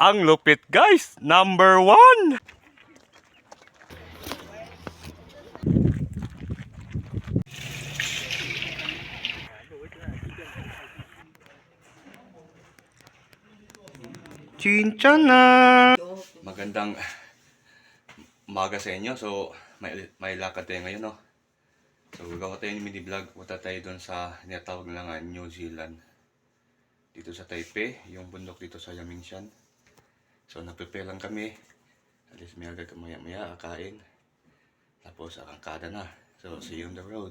Ang lupit guys! Number one! Chinchana! Magandang umaga sa inyo. So, may, may lakad tayo ngayon, no? So, gagawa tayo ng mini vlog. Punta tayo doon sa tinatawag na nga New Zealand. Dito sa Taipei, yung bundok dito sa Yamingshan. So, nagprepare lang kami. Least may agad maya maya kain. Tapos, akangkada na. So, see you on the road.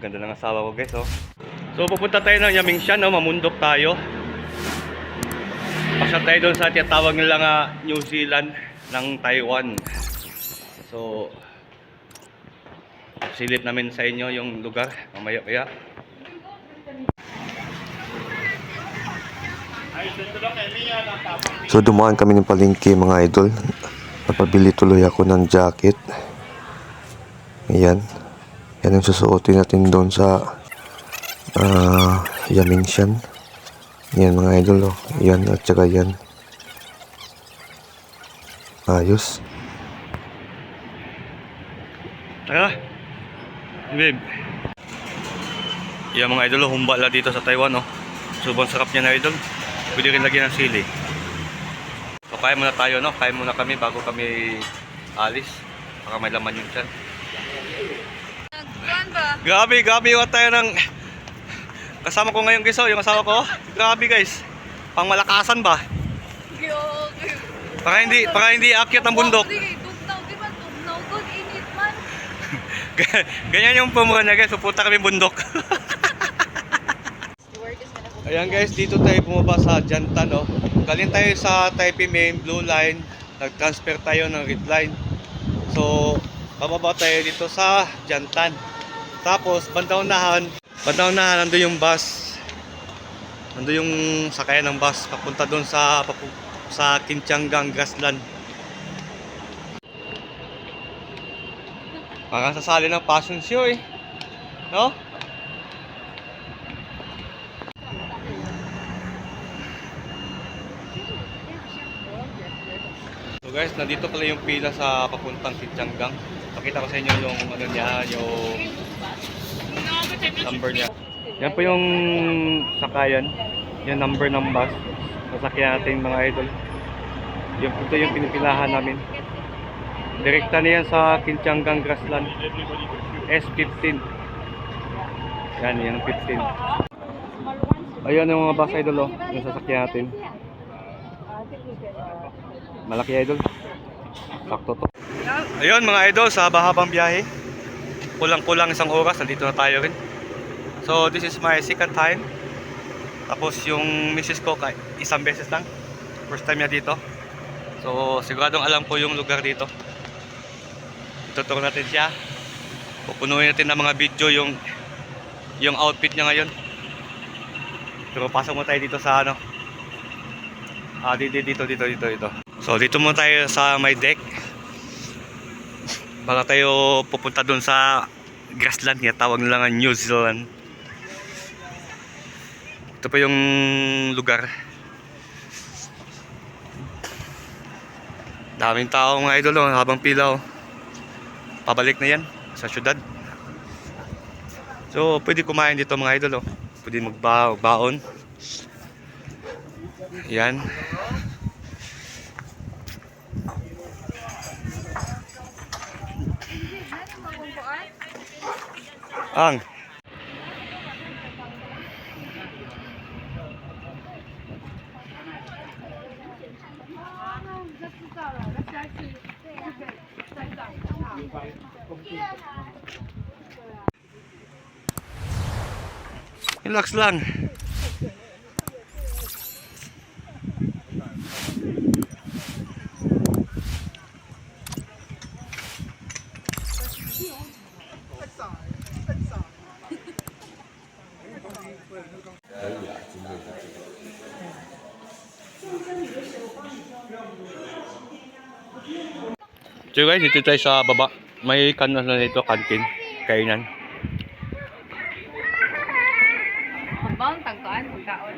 Ganda ng asawa ko guys, oh. So, pupunta tayo ng Yamingshan, no? Mamundok tayo. Pasya tayo doon sa tinatawag nila nga New Zealand ng Taiwan. So, silip namin sa inyo yung lugar mamaya-maya. So dumaan kami ng palengke mga idol. Napabili tuloy ako ng jacket. Ayan. Yan ang susuotin natin doon sa uh, Yamingshan. Yan mga idol oh. Yan at saka yan. Ayos. Tara. Babe. Yan mga idol, oh, humbala dito sa Taiwan, oh. Sobrang sarap niya na idol. Pwede rin lagyan ng sili. So, kaya muna tayo, no? Kaya muna kami bago kami alis. Baka may laman yung tiyan. Grabe, grabe yung tayo ng... Kasama ko ngayon guys, oh, yung asawa ko. Grabe guys. Pang malakasan ba? Para hindi, para hindi akyat ang bundok. Ganyan yung pumura niya guys. Pupunta kami bundok. Ayan guys, dito tayo bumaba sa Jantan, no? Galing tayo sa Taipei Main Blue Line. Nag-transfer tayo ng Red Line. So, bababa tayo dito sa Jantan. Tapos, bandang unahan, bandang unahan, nandun yung bus. Nandun yung sakayan ng bus. Papunta doon sa, papu- sa Kinchangang Grassland. Parang sasali ng fashion show eh. No? Guys, nandito pala yung pila sa papuntang Kitchanggang. Pakita ko sa inyo yung ano niya, yung number niya. Yan po yung sakayan. Yung number ng bus. Sasakyan natin mga idol. Yung ito yung pinipilahan namin. Direkta niyan sa Kinchanggang Grassland. S15. Yan, yan ang 15. Ayun yung mga bus idol oh, yung sasakyan natin. Malaki idol. Sakto to. Ayun mga idol, sa habang biyahe. Kulang-kulang isang oras, nandito na tayo rin. So this is my second time. Tapos yung misis ko, isang beses lang. First time niya dito. So siguradong alam ko yung lugar dito. Ituturo natin siya. Pupunuin natin ng mga video yung yung outfit niya ngayon. Pero pasok mo tayo dito sa ano. Ah, dito, dito, dito, dito, dito. So, dito muna tayo sa may deck. Baka tayo pupunta doon sa grassland niya. Tawag nila New Zealand. Ito pa yung lugar. Daming tao mga idol oh, habang pila oh. Pabalik na yan sa syudad. So, pwede kumain dito mga idol oh. Pwede magbaon. Yan. Ang. Relax lang. So guys, dito tayo sa baba. May kanan na dito, kantin, kainan. Pagbaon, tagkaan, pagkaon.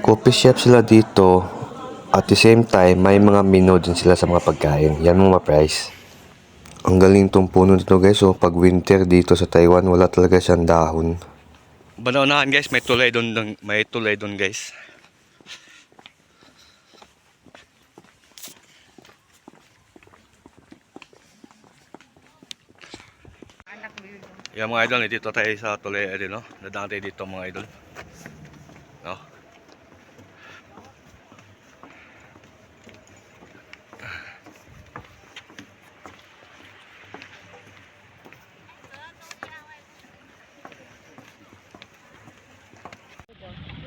Coffee shop sila dito. At the same time, may mga menu din sila sa mga pagkain. Yan mga price. Ang galing tong puno dito guys. So, pag winter dito sa Taiwan, wala talaga siyang dahon. Banaunahan guys, may tulay doon, may tulay doon guys. Yan mga idol, dito tayo sa tulay din, no? Nadaan tayo dito mga idol. No?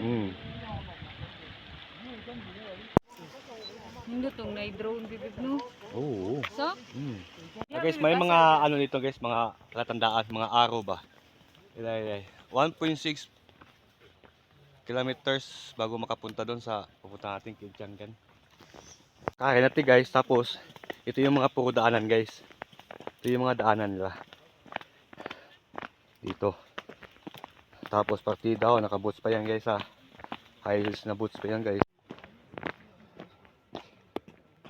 Mm. Hindi tong na drone bibig no. Guys, may mga ano nito guys, mga katandaan, mga araw ba. Ilay, ilay. 1.6 kilometers bago makapunta doon sa pupunta natin kay Tianggan. Kaya natin guys, tapos ito yung mga puro daanan guys. Ito yung mga daanan nila. Dito. Tapos partida oh, naka-boots pa yan guys ha. High heels na boots pa yan guys.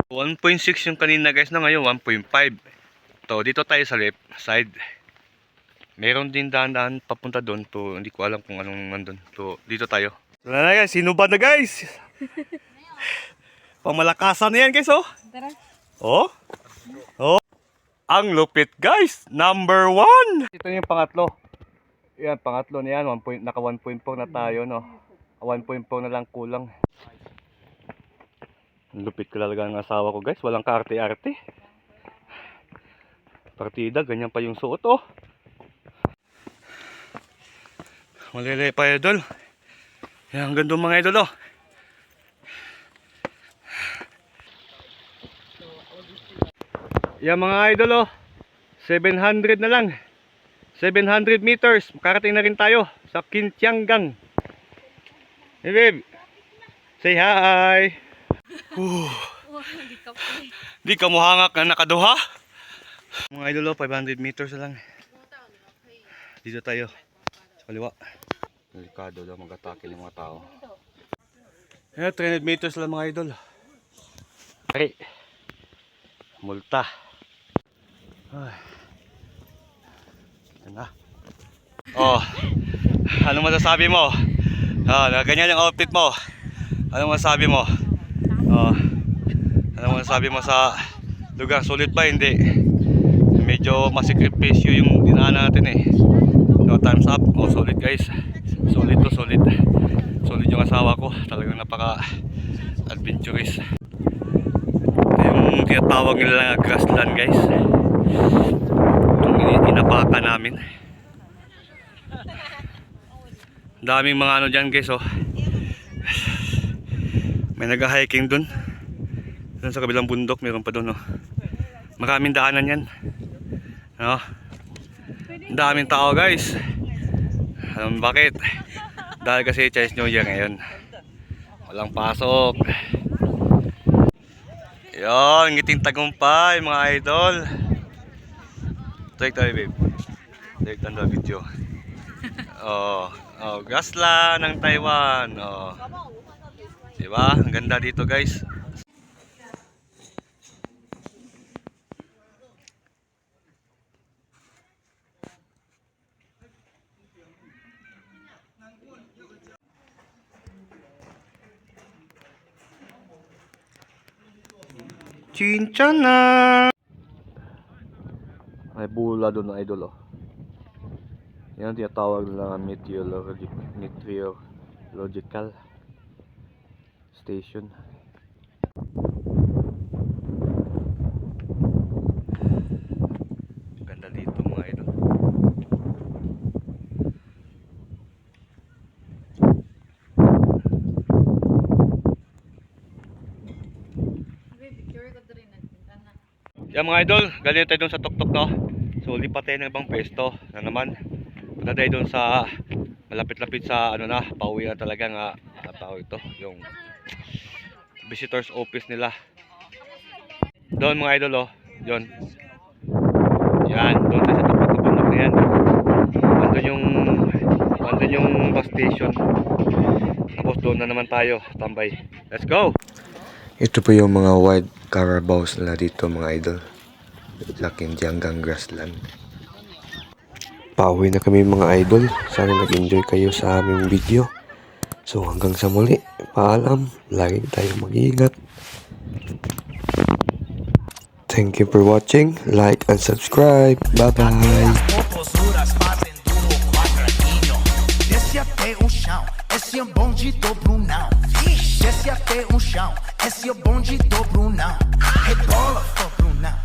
1.6 yung kanina guys na ngayon 1.5 to dito tayo sa left side. Meron din daan-daan papunta doon to hindi ko alam kung anong nandun. To dito tayo. Wala na guys. Sinubad na guys. Pamalakasan na yan guys oh. Tara. oh. Oh. Ang lupit guys. Number one. Ito yung pangatlo. Yan pangatlo na yan. 1 point, naka 1.4 na tayo no? 1.4 na lang kulang. Ang Lupit ko talaga ng asawa ko guys. Walang kaarte-arte. Partida, ganyan pa yung suot oh. Malilay pa idol. Yan, ang ganda mga idol oh. Yan mga idol oh. 700 na lang. 700 meters. Makarating na rin tayo sa Kintianggang. Hey babe. Say hi. Pa. Di ka mo hangak na nakaduha. Mga idol, oh, 500 meters lang. Dito tayo. Sa kaliwa. Delikado daw mag-atake ng mga tao. Ayan, 300 meters lang mga idol. Pare. Multa. Ay. Yan na. Oh. Ano masasabi mo? Ah, ganyan yung outfit mo. Ano masasabi mo? Oh. Ano masasabi mo sa lugar? Sulit ba? Hindi. Medyo masikripisyo yung dinaanan natin eh. No, time's up. Oh, solid guys. Solid to, solid. Solid yung asawa ko. Talagang napaka adventurous. Yung tinatawag nila grassland guys. Ini- inapaka namin. Daming mga ano dyan guys oh. May nag-hiking dun. Dun sa kabilang bundok, meron pa dun, oh. Maraming daanan yan. No? Daming tao, guys. Alam bakit? Dahil kasi Chinese New Year ngayon. Walang pasok. Yon, ngiting tagumpay, mga idol. Take tayo, babe. Take tayo video. Oh, oh, gasla ng Taiwan. Oh. Diba? Ang ganda dito guys. Chinchan na! May bula doon na idol oh. Yan ang tinatawag nila meteorologic, meteorological station. Ganda dito mga idol. Picture ko rin nagpunta na. Yan mga idol, galing tayo dun sa tuktok no. So lipat tayo ng ibang pwesto na naman. Punta tayo dun sa malapit-lapit sa ano na, pauwi na talaga nga uh, ito, yung visitors office nila. Doon mga idol oh, yun. Yan, doon tayo sa tuktok ng bundok na yan. Andun yung Andun yung bus station. Tapos doon na naman tayo, tambay. Let's go! Ito po yung mga wide carabaos nila dito mga idol. Laking hanggang grassland. Pauwi na kami mga idol. Sana nag-enjoy kayo sa aming video. So hanggang sa muli, paalam. Lagi tayong mag-iingat. Thank you for watching. Like and subscribe. Bye-bye. Desce até o chão, esse é o bonde do Brunão. Rebola, for Brunão.